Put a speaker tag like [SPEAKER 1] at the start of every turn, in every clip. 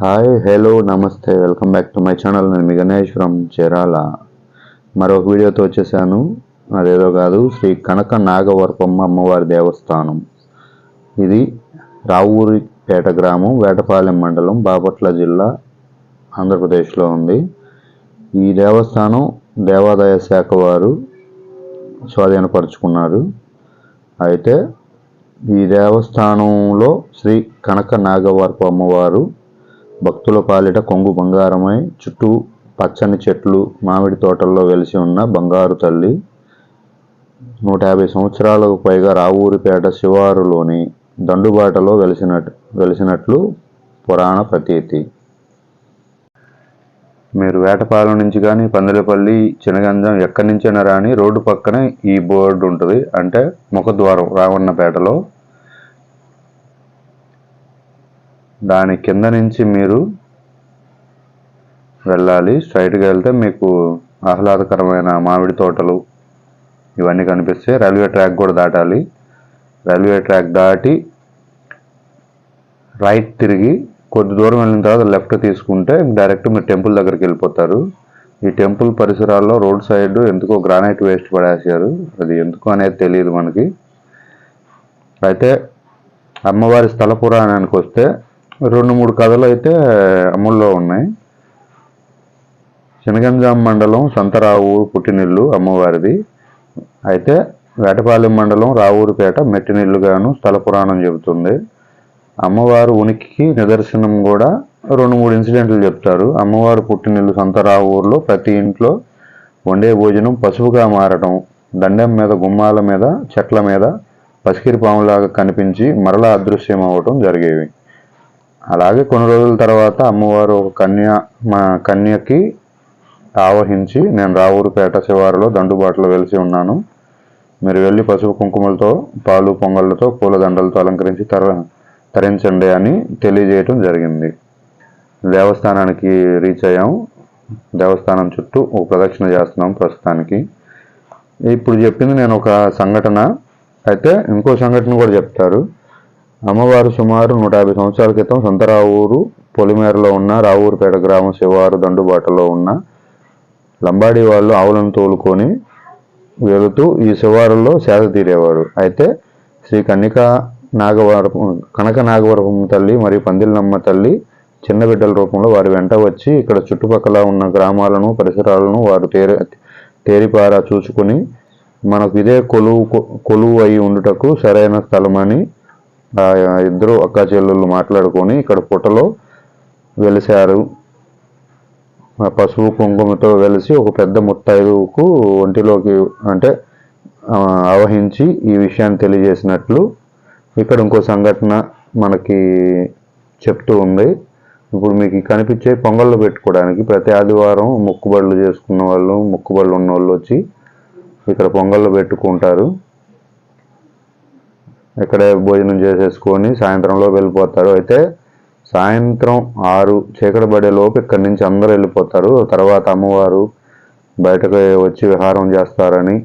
[SPEAKER 1] Hi hello namaste welcome back to my channel నేను మీ Ganesh from చెరాల మరొక వీడియోతో వచ్చేసాను. అదేదో కాదు శ్రీ కనక నాగవరపమ్మ అమ్మవారి దేవస్థానం. ఇది రావూరిపేట గ్రామం వేటపాలెం మండలం బాపట్ల జిల్లా ఆంధ్రప్రదేశ్లో ఉంది. ఈ దేవస్థానం దేవాదాయ శాఖ వారు స్వాధీనపరుచుకున్నారు. అయితే ఈ దేవస్థానంలో శ్రీ కనక నాగవరపు అమ్మవారు భక్తుల పాలిట కొంగు బంగారమై చుట్టూ పచ్చని చెట్లు మామిడి తోటల్లో వెలిసి ఉన్న బంగారు తల్లి. నూట యాభై సంవత్సరాలకు పైగా రావూరిపేట శివారులోని దండుబాటలో వెలిసినట్టు వెలిసినట్లు పురాణ ప్రతీతి. మీరు వేటపాలెం నుంచి కానీ పందిలపల్లి చినగంజం ఎక్కడి నుంచైనా రాని రోడ్డు పక్కనే ఈ బోర్డు ఉంటుంది అంటే ముఖద్వారం రావణపేటలో. దాని కింద నుంచి మీరు వెళ్ళాలి. స్ట్రైట్గా వెళ్తే మీకు ఆహ్లాదకరమైన మామిడి తోటలు ఇవన్నీ కనిపిస్తాయి రైల్వే ట్రాక్ కూడా దాటాలి. రైల్వే ట్రాక్ దాటి రైట్ తిరిగి కొద్ది దూరం వెళ్ళిన తర్వాత లెఫ్ట్ తీసుకుంటే డైరెక్ట్ మీరు టెంపుల్ దగ్గరికి వెళ్ళిపోతారు. ఈ టెంపుల్ పరిసరాల్లో రోడ్ సైడ్ ఎందుకో గ్రానైట్ వేస్ట్ పడేసారు అది ఎందుకు అనేది తెలియదు మనకి. అయితే అమ్మవారి స్థల పురాణానికి వస్తే రెండు మూడు కథలు అయితే అమల్లో ఉన్నాయి. చినగంజాం మండలం సంతరావు పుట్టినిల్లు అమ్మవారిది. అయితే వేటపాలెం మండలం రావూరుపేట మెట్టినిల్లుగాను స్థల పురాణం చెబుతుంది. అమ్మవారు ఉనికికి నిదర్శనం కూడా రెండు మూడు ఇన్సిడెంట్లు చెప్తారు. అమ్మవారు పుట్టినిల్లు సంతరావు ఊర్లో ప్రతి ఇంట్లో వండే భోజనం పసుపుగా మారటం దండెం మీద గుమ్మాల మీద చెట్ల మీద పసికిరి పాములాగా కనిపించి మరలా అదృశ్యం అవ్వటం జరిగేవి. అలాగే కొన్ని రోజుల తర్వాత అమ్మవారు ఒక కన్య మా కన్యకి ఆవహించి నేను రావూరుపేట శివారులో దండుబాటులో వెలిసి ఉన్నాను. మీరు వెళ్ళి పసుపు కుంకుమలతో పాలు పొంగళ్ళతో పూలదండలతో అలంకరించి తర తరించండి అని తెలియజేయటం జరిగింది. దేవస్థానానికి రీచ్ అయ్యాం. దేవస్థానం చుట్టూ ఒక ప్రదక్షిణ చేస్తున్నాం ప్రస్తుతానికి. ఇప్పుడు చెప్పింది నేను ఒక సంఘటన. అయితే ఇంకో సంఘటన కూడా చెప్తారు. అమ్మవారు సుమారు నూట యాభై సంవత్సరాల క్రితం సొంతరావూరు పొలిమేరలో ఉన్న రావూరుపేట గ్రామం శివారు దండుబాటలో ఉన్న లంబాడి వాళ్ళు ఆవులను తోలుకొని వెళుతూ ఈ శివారులో సేద తీరేవారు. అయితే శ్రీ కన్నిక నాగవరపు కనక నాగవరపం తల్లి మరియు పందిలమ్మ తల్లి చిన్న బిడ్డల రూపంలో వారి వెంట వచ్చి ఇక్కడ చుట్టుపక్కల ఉన్న గ్రామాలను పరిసరాలను వారు తేరి తేరిపారా చూసుకుని మనకు ఇదే కొలువు కొలువు అయి ఉండుటకు సరైన స్థలమని ఇద్దరు అక్క చెల్లెళ్ళు మాట్లాడుకొని ఇక్కడ పుట్టలో వెలిశారు. ఆ పసుపు కుంకుమతో వెలిసి ఒక పెద్ద ముత్తైదుకు ఒంటిలోకి అంటే ఆవహించి ఈ విషయాన్ని తెలియజేసినట్లు ఇక్కడ ఇంకో సంఘటన మనకి చెప్తూ ఉంది. ఇప్పుడు మీకు కనిపించే పొంగళ్ళు పెట్టుకోవడానికి ప్రతి ఆదివారం మొక్కుబడులు చేసుకున్న వాళ్ళు మొక్కుబడులు ఉన్న వాళ్ళు వచ్చి ఇక్కడ పొంగళ్ళు పెట్టుకుంటారు. ఇక్కడే భోజనం చేసేసుకొని సాయంత్రంలో వెళ్ళిపోతారు. అయితే సాయంత్రం ఆరు చీకటి పడే లోపు ఇక్కడి నుంచి అందరూ వెళ్ళిపోతారు. తర్వాత అమ్మవారు బయటకు వచ్చి విహారం చేస్తారని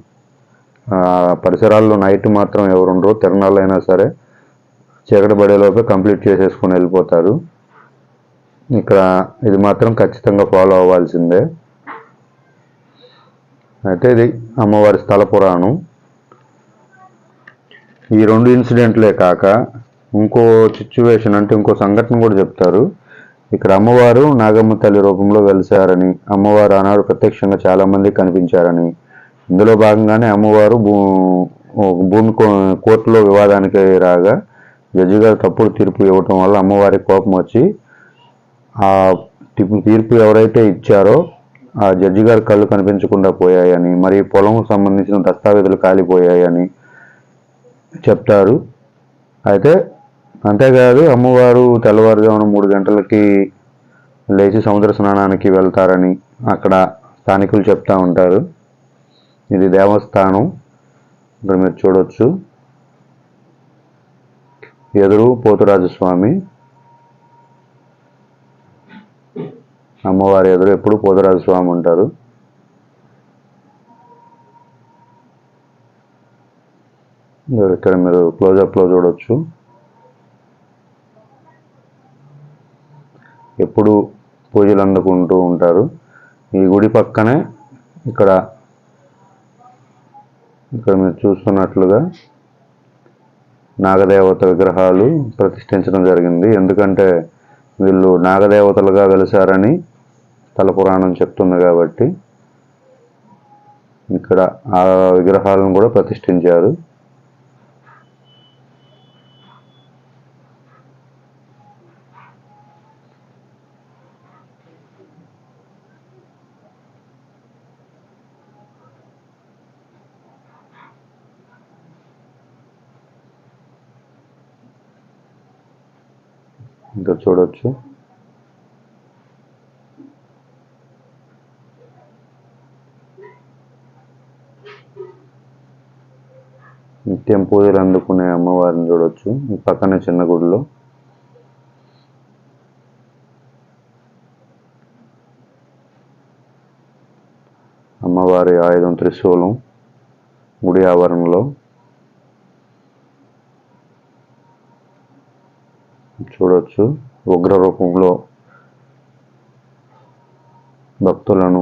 [SPEAKER 1] పరిసరాల్లో నైట్ మాత్రం ఎవరుండరు తిరణాలైనా సరే చీకటి పడేలోపే కంప్లీట్ చేసేసుకొని వెళ్ళిపోతారు. ఇక్కడ ఇది మాత్రం ఖచ్చితంగా ఫాలో అవ్వాల్సిందే. అయితే ఇది అమ్మవారి స్థల పురాణం. ఈ రెండు ఇన్సిడెంట్లే కాక ఇంకో సిచ్యువేషన్ అంటే ఇంకో సంఘటన కూడా చెప్తారు. ఇక్కడ అమ్మవారు నాగమ్మ తల్లి రూపంలో వెలిసారని అమ్మవారు ఆనాడు ప్రత్యక్షంగా చాలామంది కనిపించారని. ఇందులో భాగంగానే అమ్మవారు భూ భూమి కో- కోర్టులో వివాదానికి రాగా జడ్జి గారు తప్పుడు తీర్పు ఇవ్వటం వల్ల అమ్మవారి కోపం వచ్చి ఆ తీర్పు- తీర్పు ఎవరైతే ఇచ్చారో ఆ జడ్జి గారు కళ్ళు కనిపించకుండా పోయాయని మరి పొలం సంబంధించిన దస్తావేజులు కాలిపోయాయని చెప్తారు. అయితే అంతేకాదు అమ్మవారు తెల్లవారుజామున మూడు గంటలకి లేచి సముద్ర స్నానానికి వెళ్తారని అక్కడ స్థానికులు చెప్తా ఉంటారు. ఇది దేవస్థానం. ఇక్కడ మీరు చూడవచ్చు ఎదురు పోతురాజస్వామి. అమ్మవారి ఎదురు ఎప్పుడు పోతురాజస్వామి ఉంటారు. ఇక్కడ మీరు క్లోజప్లో చూడవచ్చు ఎప్పుడు పూజలు అందుకుంటూ ఉంటారు. ఈ గుడి పక్కనే ఇక్కడ ఇక్కడ మీరు చూస్తున్నట్లుగా నాగదేవత విగ్రహాలు ప్రతిష్ఠించడం జరిగింది. ఎందుకంటే వీళ్ళు నాగదేవతలుగా వెలిసారని తలపురాణం పురాణం చెప్తుంది కాబట్టి ఇక్కడ ఆ విగ్రహాలను కూడా ప్రతిష్ఠించారు. ఇంకా చూడొచ్చు. నిత్యం పూజలు అందుకునే అమ్మవారిని చూడొచ్చు ఈ పక్కనే చిన్న గుడిలో. అమ్మవారి ఆయుధం త్రిశూలం గుడి ఆవరణలో. చూడొచ్చు. ఉగ్ర రూపంలో భక్తులను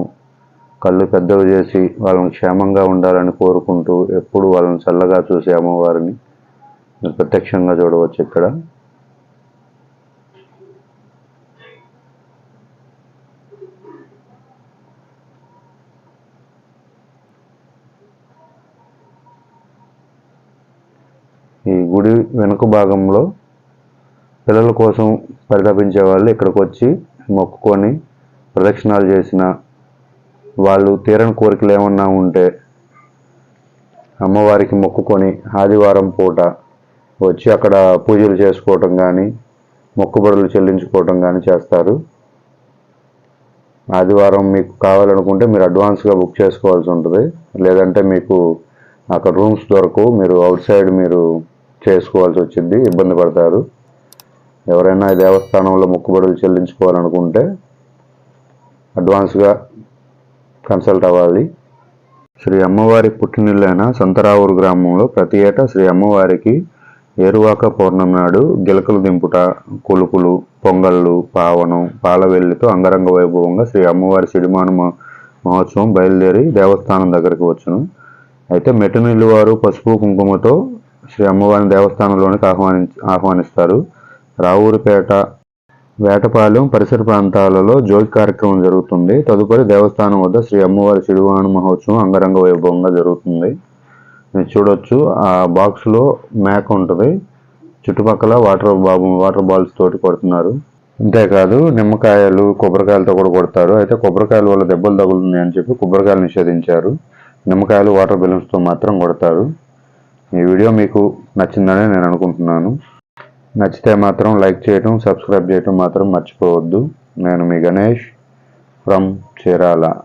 [SPEAKER 1] కళ్ళు పెద్దవి చేసి వాళ్ళని క్షేమంగా ఉండాలని కోరుకుంటూ ఎప్పుడు వాళ్ళని చల్లగా చూసే అమ్మవారిని ప్రత్యక్షంగా చూడవచ్చు ఇక్కడ. ఈ గుడి వెనుక భాగంలో పిల్లల కోసం పరితపించే వాళ్ళు ఇక్కడికి వచ్చి మొక్కుకొని ప్రదక్షిణాలు చేసిన వాళ్ళు తీరని కోరికలు ఏమన్నా ఉంటే అమ్మవారికి మొక్కుకొని ఆదివారం పూట వచ్చి అక్కడ పూజలు చేసుకోవటం కానీ మొక్కుబడులు చెల్లించుకోవటం కానీ చేస్తారు. ఆదివారం మీకు కావాలనుకుంటే మీరు అడ్వాన్స్గా బుక్ చేసుకోవాల్సి ఉంటుంది. లేదంటే మీకు అక్కడ రూమ్స్ దొరకవు. మీరు అవుట్ సైడ్ మీరు చేసుకోవాల్సి వచ్చింది. ఇబ్బంది పడతారు. ఎవరైనా దేవస్థానంలో మొక్కుబడులు చెల్లించుకోవాలనుకుంటే అడ్వాన్స్గా కన్సల్ట్ అవ్వాలి. శ్రీ అమ్మవారి పుట్టినిల్లైన సంతరావూరు గ్రామంలో ప్రతి ఏటా శ్రీ అమ్మవారికి ఏరువాక పౌర్ణమి నాడు గిలకలు దింపుట కొలుకులు పొంగళ్ళు పావనం పాలవెల్లితో అంగరంగ వైభవంగా శ్రీ అమ్మవారి సిడిమాను మహోత్సవం బయలుదేరి దేవస్థానం దగ్గరికి వచ్చును. అయితే మెట్టునిల్లు వారు పసుపు కుంకుమతో శ్రీ అమ్మవారిని దేవస్థానంలోనికి ఆహ్వాని ఆహ్వానిస్తారు. రావూరుపేట వేటపాలెం పరిసర ప్రాంతాలలో జోగి కార్యక్రమం జరుగుతుంది. తదుపరి దేవస్థానం వద్ద శ్రీ అమ్మవారి శిడువాను మహోత్సవం అంగరంగ వైభవంగా జరుగుతుంది. చూడొచ్చు ఆ బాక్స్లో మేక ఉంటుంది. చుట్టుపక్కల వాటర్ బాబు వాటర్ బాల్స్ తోటి కొడుతున్నారు. అంతేకాదు నిమ్మకాయలు కొబ్బరికాయలతో కూడా కొడతారు. అయితే కొబ్బరికాయల వల్ల దెబ్బలు తగులుతున్నాయి అని చెప్పి కొబ్బరికాయలు నిషేధించారు. నిమ్మకాయలు వాటర్ బెలూన్స్తో మాత్రం కొడతారు. ఈ వీడియో మీకు నచ్చిందని నేను అనుకుంటున్నాను. నచ్చితే మాత్రం లైక్ చేయటం సబ్స్క్రైబ్ చేయటం మాత్రం మర్చిపోవద్దు. నేను మీ గణేష్ ఫ్రమ్ చీరాల.